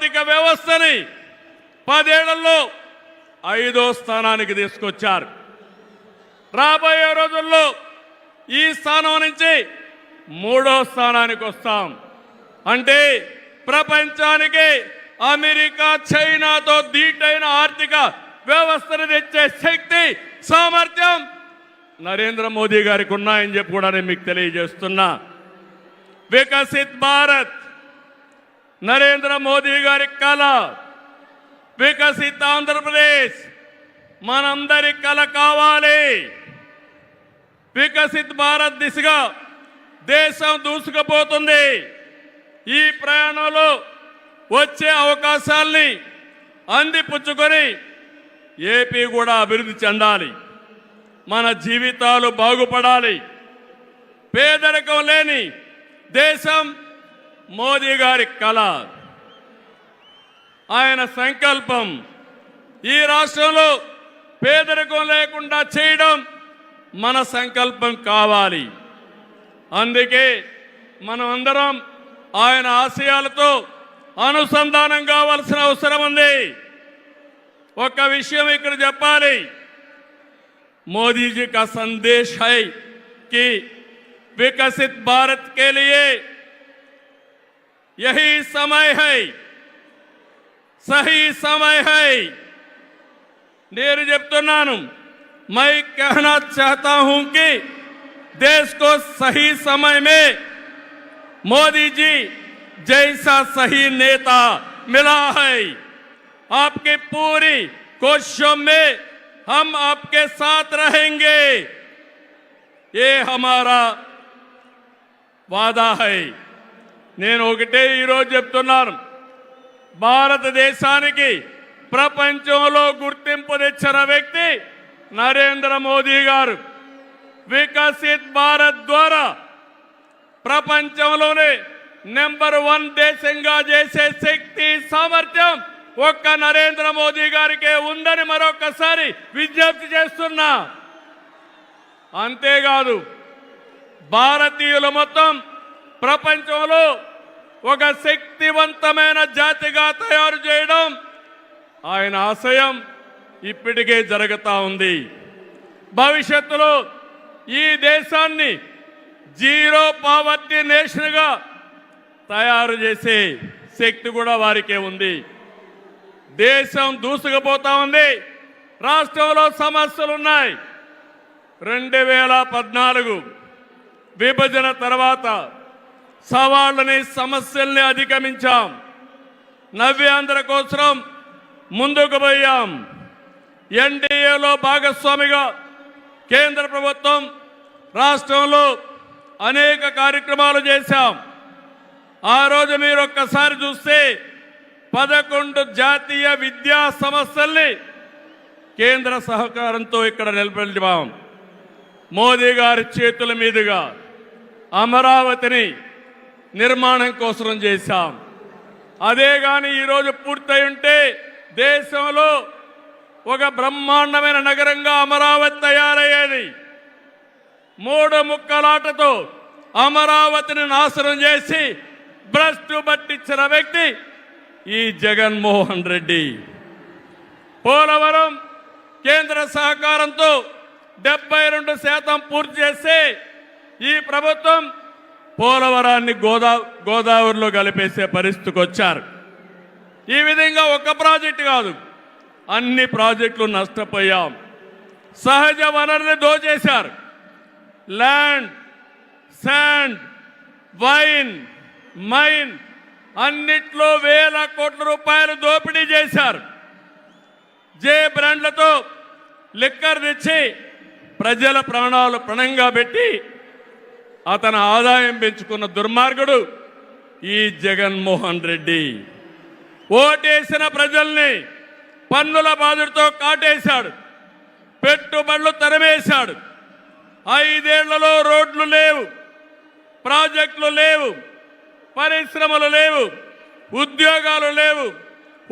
ఆర్థిక వ్యవస్థని పదేళ్ళలో ఐదో స్థానానికి తీసుకొచ్చారు. రాబోయే రోజుల్లో ఈ స్థానం నుంచి మూడో స్థానానికి వస్తాం. అంటే ప్రపంచానికి అమెరికా చైనాతో దీటైన ఆర్థిక వ్యవస్థను తెచ్చే శక్తి సామర్థ్యం నరేంద్ర మోదీ గారికి ఉన్నాయని చెప్పి కూడా నేను మీకు తెలియజేస్తున్నా. వికసిత్ భారత్ నరేంద్ర మోదీ గారి కళ వికసిత్ ఆంధ్రప్రదేశ్ మనందరి కళ కావాలి. వికసిత్ భారత్ దిశగా దేశం దూసుకుపోతుంది. ఈ ప్రయాణంలో వచ్చే అవకాశాల్ని అందిపుచ్చుకొని ఏపీ కూడా అభివృద్ధి చెందాలి. మన జీవితాలు బాగుపడాలి. పేదరికం లేని దేశం మోదీ గారి కళ. ఆయన సంకల్పం ఈ రాష్ట్రంలో పేదరికం లేకుండా చేయడం మన సంకల్పం కావాలి. అందుకే మనం అందరం ఆయన ఆశయాలతో అనుసంధానం కావాల్సిన అవసరం ఉంది. ఒక విషయం ఇక్కడ చెప్పాలి. మోదీజీ కా సందేశ్ హై కి వికసిత్ భారత్ కే లియే यही समय है सही समय है నేను చెప్తున్నాను मैं कहना चाहता हूं कि देश को सही समय में मोदी जी जैसा सही नेता मिला है आपकी पूरी कोशिशों में हम आपके साथ रहेंगे ये हमारा వాదా హై నేను ఒకటే ఈరోజు చెప్తున్నాను. భారతదేశానికి ప్రపంచంలో గుర్తింపు తెచ్చిన వ్యక్తి నరేంద్ర మోదీ గారు. వికసిత్ భారత్ ద్వారా ప్రపంచంలోనే నెంబర్ వన్ దేశంగా చేసే శక్తి సామర్థ్యం ఒక్క నరేంద్ర మోదీ గారికే ఉందని మరొకసారి విజ్ఞప్తి చేస్తున్నా. అంతేకాదు భారతీయులు మొత్తం ప్రపంచంలో ఒక శక్తివంతమైన జాతిగా తయారు చేయడం ఆయన ఆశయం ఇప్పటికే జరుగుతూ ఉంది. భవిష్యత్తులో ఈ దేశాన్ని జీరో పావర్టీ నేషన్గా తయారు చేసే శక్తి కూడా వారికే ఉంది. దేశం దూసుకుపోతా ఉంది. రాష్ట్రంలో సమస్యలు ఉన్నాయి. రెండు వేల పద్నాలుగు విభజన తర్వాత సవాళ్ళని సమస్యల్ని అధిగమించాం. నవ్యాంధ్ర కోసం ముందుకు పోయాం. ఎన్డీఏలో భాగస్వామిగా కేంద్ర ప్రభుత్వం రాష్ట్రంలో అనేక కార్యక్రమాలు చేశాం. ఆ రోజు మీరు ఒక్కసారి చూస్తే పదకొండు జాతీయ విద్యా సంస్థల్ని కేంద్ర సహకారంతో ఇక్కడ నిలబెట్టాం మోదీ గారి చేతుల మీదుగా అమరావతిని నిర్మాణం కోసం చేశాం. అదే కానీ ఈరోజు పూర్తయి ఉంటే దేశంలో ఒక బ్రహ్మాండమైన నగరంగా అమరావతి తయారయ్యేది. మూడు ముక్కలాటతో అమరావతిని నాశనం చేసి భ్రష్టు పట్టించిన వ్యక్తి ఈ జగన్మోహన్ రెడ్డి. పోలవరం కేంద్ర సహకారంతో డెబ్బై రెండు శాతం పూర్తి చేస్తే ఈ ప్రభుత్వం పోలవరాన్ని గోదా గోదావరిలో కలిపేసే పరిస్థితికి వచ్చారు ఈ విధంగా ఒక ప్రాజెక్టు కాదు అన్ని ప్రాజెక్టులు నష్టపోయాం. సహజ వనరుని దోచేశారు. ల్యాండ్ శాండ్ వైన్ మైన్ అన్నిట్లో వేల కోట్ల రూపాయలు దోపిడీ చేశారు. జే బ్రాండ్లతో లిక్కర్ తెచ్చి ప్రజల ప్రాణాలు పణంగా పెట్టి అతని ఆదాయం పెంచుకున్న దుర్మార్గుడు ఈ జగన్మోహన్ రెడ్డి. ఓటేసిన ప్రజల్ని పన్నుల బాధుడితో కాటేశాడు. పెట్టుబడులు తరమేశాడు. ఐదేళ్ళలో రోడ్లు లేవు ప్రాజెక్టులు లేవు పరిశ్రమలు లేవు ఉద్యోగాలు లేవు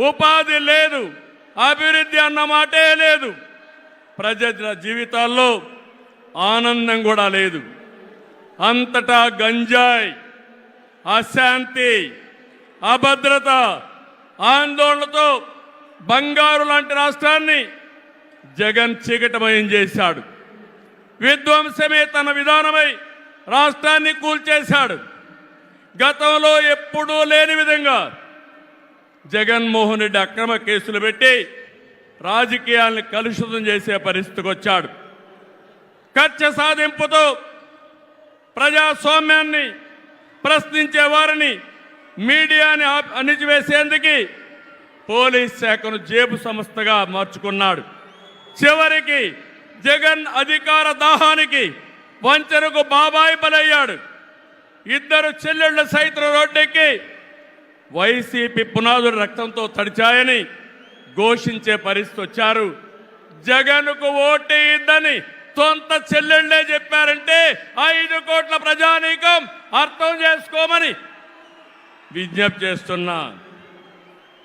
ఉపాధి లేదు అభివృద్ధి అన్న మాటే లేదు. ప్రజల జీవితాల్లో ఆనందం కూడా లేదు. అంతటా గంజాయి అశాంతి అభద్రత ఆందోళనతో బంగారు లాంటి రాష్ట్రాన్ని జగన్ చీకటమయం చేశాడు. విధ్వంసమే తన విధానమై రాష్ట్రాన్ని కూల్చేశాడు. గతంలో ఎప్పుడూ లేని విధంగా జగన్మోహన్ రెడ్డి అక్రమ కేసులు పెట్టి రాజకీయాల్ని కలుషితం చేసే పరిస్థితికి వచ్చాడు. కక్ష సాధింపుతో ప్రజాస్వామ్యాన్ని ప్రశ్నించే వారిని మీడియాని అణిచివేసేందుకు పోలీస్ శాఖను జేబు సంస్థగా మార్చుకున్నాడు. చివరికి జగన్ అధికార దాహానికి వంచనకు బాబాయి బలయ్యాడు. ఇద్దరు చెల్లెళ్ళు సైతం రోడ్డెక్కి వైసీపీ పునాదులు రక్తంతో తడిచాయని ఘోషించే పరిస్థితి వచ్చారు. జగన్కు ఓటేయద్దని సొంత చెల్లెళ్ళే చెప్పారంటే ఐదు కోట్ల ప్రజానీకం అర్థం చేసుకోమని విజ్ఞప్తి చేస్తున్నా.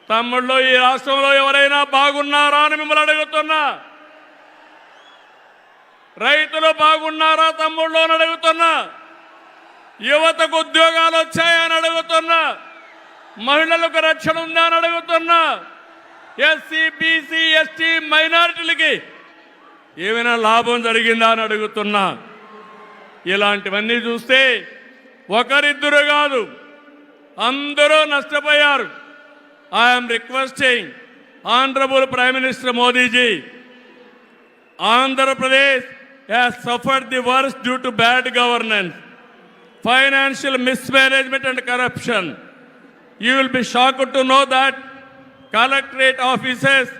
తమ్ముళ్ళు ఈ రాష్ట్రంలో ఎవరైనా బాగున్నారా అని మిమ్మల్ని అడుగుతున్నా. రైతులు బాగున్నారా తమ్ముళ్ళు అని అడుగుతున్నా. యువతకు ఉద్యోగాలు వచ్చాయని అడుగుతున్నా. మహిళలకు రక్షణ ఉందా అని అడుగుతున్నా. ఎస్సీ బీసీ ఎస్టీ మైనారిటీలకి ఏమైనా లాభం జరిగిందా అని అడుగుతున్నా. ఇలాంటివన్నీ చూస్తే ఒకరిద్దరు కాదు అందరూ నష్టపోయారు. I'm requesting honourable prime minister Modi ji Andhra Pradesh has suffered the worst due to bad governance financial mismanagement and corruption you will be shock to know that collectorate offices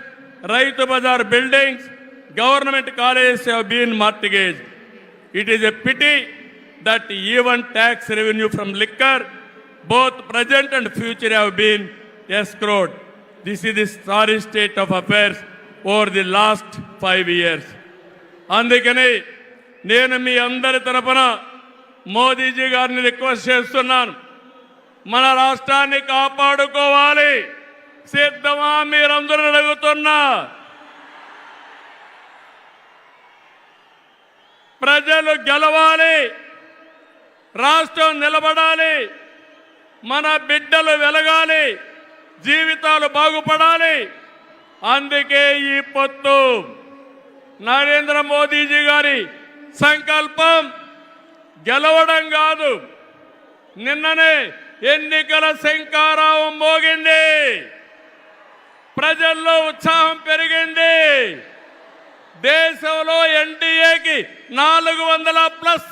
Rythu Bazar buildings government colleges have been mortgaged. It is a pity that even tax revenue from liquor, both present and future have been escrowed. This is the sorry state of affairs over the last five years. అందుకని నేను మీ అందరి తరపున మోదీజీ గారిని request చేస్తున్నాను మన రాష్ట్రాన్ని కాపాడుకోవాలి సిద్ధమా మీరందరూ అడుగుతున్నా ప్రజలు గెలవాలి. రాష్ట్రం నిలబడాలి. మన బిడ్డలు వెలగాలి. జీవితాలు బాగుపడాలి. అందుకే ఈ పొత్తు. నరేంద్ర మోదీజీ గారి సంకల్పం గెలవడం కాదు. నిన్ననే ఎన్నికల శంకారావం మోగింది. ప్రజల్లో ఉత్సాహం పెరిగింది. దేశంలో ఎన్డీఏకి నాలుగు వందల ప్లస్